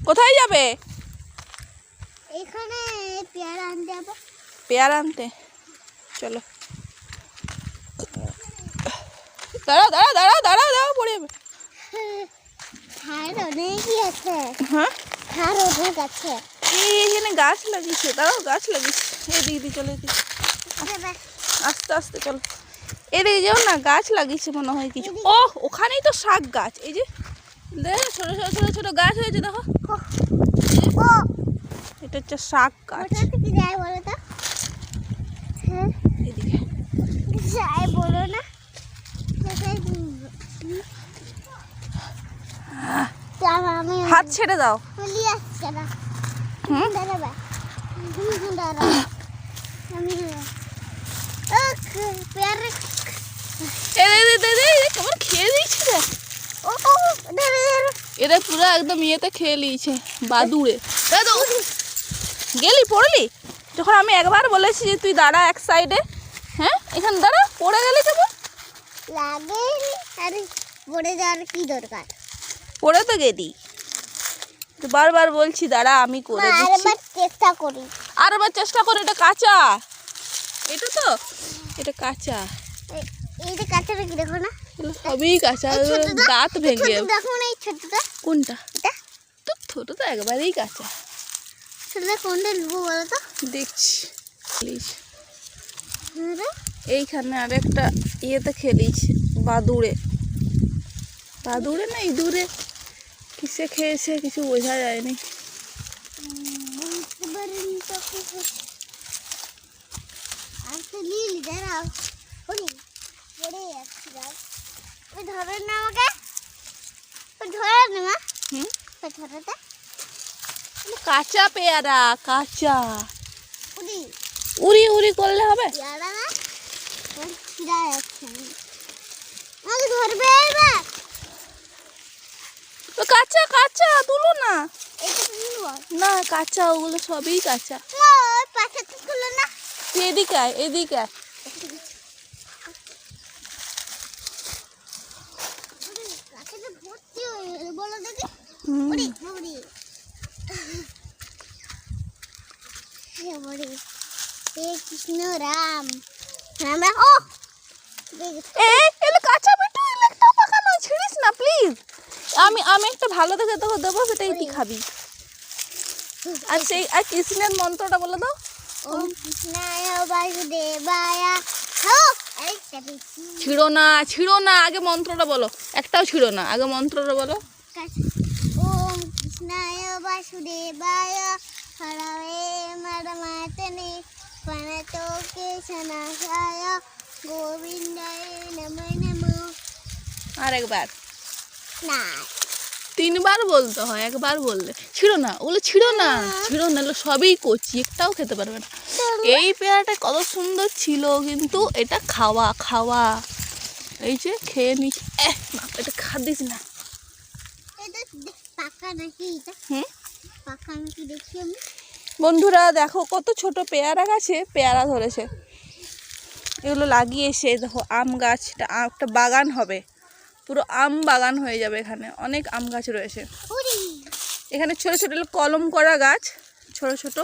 কোথায় যাবে? এখানে পেয়ারা আনতে হবে পেয়ারা আনতে? চলো। দাঁড়াও দাঁড়াও দাঁড়াও দাঁড়াও দাঁড়াও পড়ে যাবে। ধার অনেকই আছে। হ্যাঁ? ধার অনেক আছে। এই এখানে গাছ লাগিয়েছে। দাঁড়াও গাছ লাগিয়েছে। এদিকে দিয়ে চলে এদিকে। আস্তে আস্তে চলো। এদিকে যেও না গাছ লাগিয়েছে মনে হয় কিছু। ও ওখানেই তো শাক গাছ। এই যে দেখো, ছোট ছোট ছোট ছোট গাছ হয়েছে, দেখো। এটা হচ্ছে বলো না হাত ছেড়ে দাও। চলি আসছে এরা পুরো একদম ইয়েতে খেয়ে নিয়েছে বাদুড়ে। গেলি পড়লি? যখন আমি একবার বলেছি যে তুই দাঁড়া এক সাইডে হ্যাঁ? এখানে দাঁড়া পড়ে গেলি আরে পড়ে যাওয়ার কি দরকার? পড়ে তো গেলি। তো বারবার বলছি দাঁড়া আমি করে দিচ্ছি। চেষ্টা করি। আর এবার চেষ্টা করে এটা কাঁচা। এটা তো? এটা কাঁচা। এই- এইটা কাঁচাটা কি দেখো না? সবই কাঁচা দাঁত ভেঙে কোনটা? এটা? তো ছোট তো একবারেই কাঁচা। কোনটা নেব বলো তো? দেখছি। এইখানে আরেকটা ইয়েতে খেলিস বাদুড়ে। বাদুড়ে না ইঁদুরে? কিসে খেয়েছে কিছু বোঝা যায়নি। আর তো লিলি দাঁড়াও। ওরে পড়ে যাচ্ছি গাছ ওই ধরে না আমাকে। ওই ধরে না মা। হুম? ওই ধরেটা কাঁচা পেয়ারা কাঁচা। উড়ি। উড়ি উড়ি করলে হবে? পেয়ারা না? ছিঁড়া যাচ্ছে আমাকে ধরবে এবার। তো কাঁচা কাঁচা তুলো না। না কাঁচা ওগুলো সবই কাঁচা। পাশে তুলো না। এদিকে আয় এদিকে আয় গাছে তো ভর্তি হয়ে গেল বলো কৃষ্ণ রাম আমরা ও এ এলে কাঁচা বেটু এলে একটাও পাকা নয় ছিড়িস না প্লিজ আমি আমি একটা ভালো দেখে তোকে দেবো সেটাই তুই খাবি। আর সেই আর কৃষ্ণের মন্ত্রটা বলে দাও। ওম কৃষ্ণায় বাসুদেবায়। ছিড়ো না ছিড়ো না আগে মন্ত্রটা বলো। একটাও ছিড়ো না আগে মন্ত্রটা বলো। ওম কৃষ্ণায় বাসুদেবায় হরবে মরমাতনে প্রণতো কেশনাশায় গোবিন্দায় নমো নমো আর একবার না তিনবার বলতে হয় একবার বললে। ছিড়ো না ওগুলো ছিড়ো না ছিড়ো না সবই কচি একটাও খেতে পারবে না। এই পেয়ারাটা কত সুন্দর ছিল কিন্তু এটা খাওয়া খাওয়া। এই যে খেয়ে নিচ্ছি এটা খাদিস না। আমি বন্ধুরা দেখো কত ছোট পেয়ারা গাছে পেয়ারা ধরেছে। এগুলো লাগিয়েছে দেখো আম গাছটা একটা বাগান হবে। পুরো আম বাগান হয়ে যাবে এখানে অনেক আম গাছ রয়েছে। এখানে ছোট ছোট কলম করা গাছ ছোট ছোট।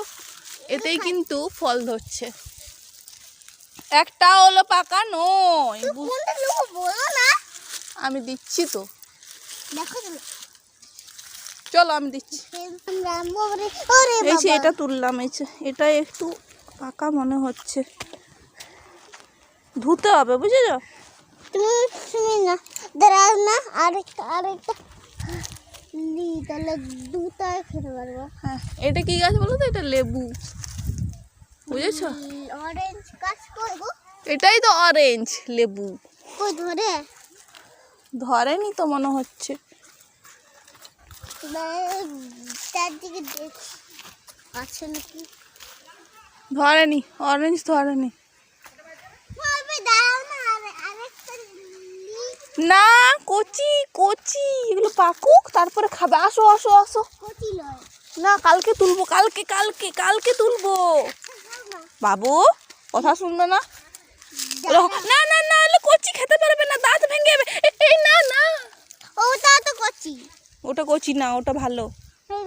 এতেই কিন্তু ফল ধরছে। একটা হলো পাকা নয় আমি দিচ্ছি তো। দেখো চলো আমি দিচ্ছি। এই যে এটা তুললাম এই যে এটা একটু পাকা মনে হচ্ছে। ধুতে হবে বুঝেছ? তুমি না দাঁড়াও না আরেকটা আরেকটা তাহলে দুটাই খেতে পারব হ্যাঁ এটা কি গাছ বলো তো? এটা লেবু। বুঝেছ? অরেঞ্জ গাছ গো এটাই তো অরেঞ্জ লেবু। ধরে? ধরেনি তো মনে হচ্ছে। চারদিকে দেখ আছে ধরেনি অরেঞ্জ ধরেনি। না, কচি কচি, এগুলো পাকুক, তারপরে খাবে। আসো আসো আসো। না, কালকে তুলবো, কালকে কালকে কালকে তুলবো। বাবু, কথা শুনবে না? না না না কচি খেতে পারবে না, দাঁত ভেঙে যাবে। এই না না। ওটা তো কচি। ওটা কচি না ওটা ভালো।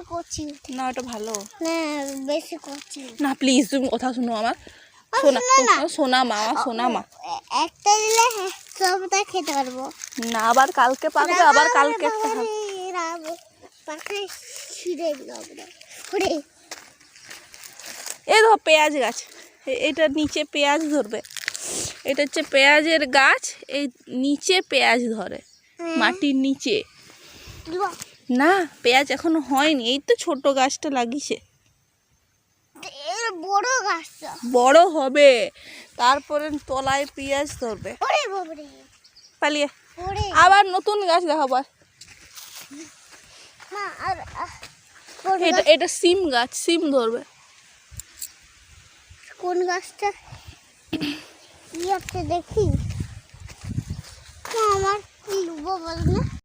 করছি। না ওটা ভালো। না বেশি করছি না। প্লিজ তুমি কথা শুনো আমার। সোনা সোনা মা আমার সোনা মা। একটা দিলে হ্যাঁ, সবটা খেতে পারব। না আবার কালকে আবার কালকে একটা এই ধর পেঁয়াজ গাছ। এটার নিচে পেঁয়াজ ধরবে। এটা হচ্ছে পেঁয়াজের গাছ এই নিচে পেঁয়াজ ধরে। মাটির নিচে। না পেঁয়াজ এখনও হয়নি। এই তো ছোট গাছটা লাগিয়েছে। বড় হবে। তারপরে তলায় পেঁয়াজ ধরবে। পালিয়ে। আবার নতুন গাছ দেখাবো কোন এটা এটা সিম গাছ সিম ধরবে। কোন গাছটা? দেখি। আমার বল না?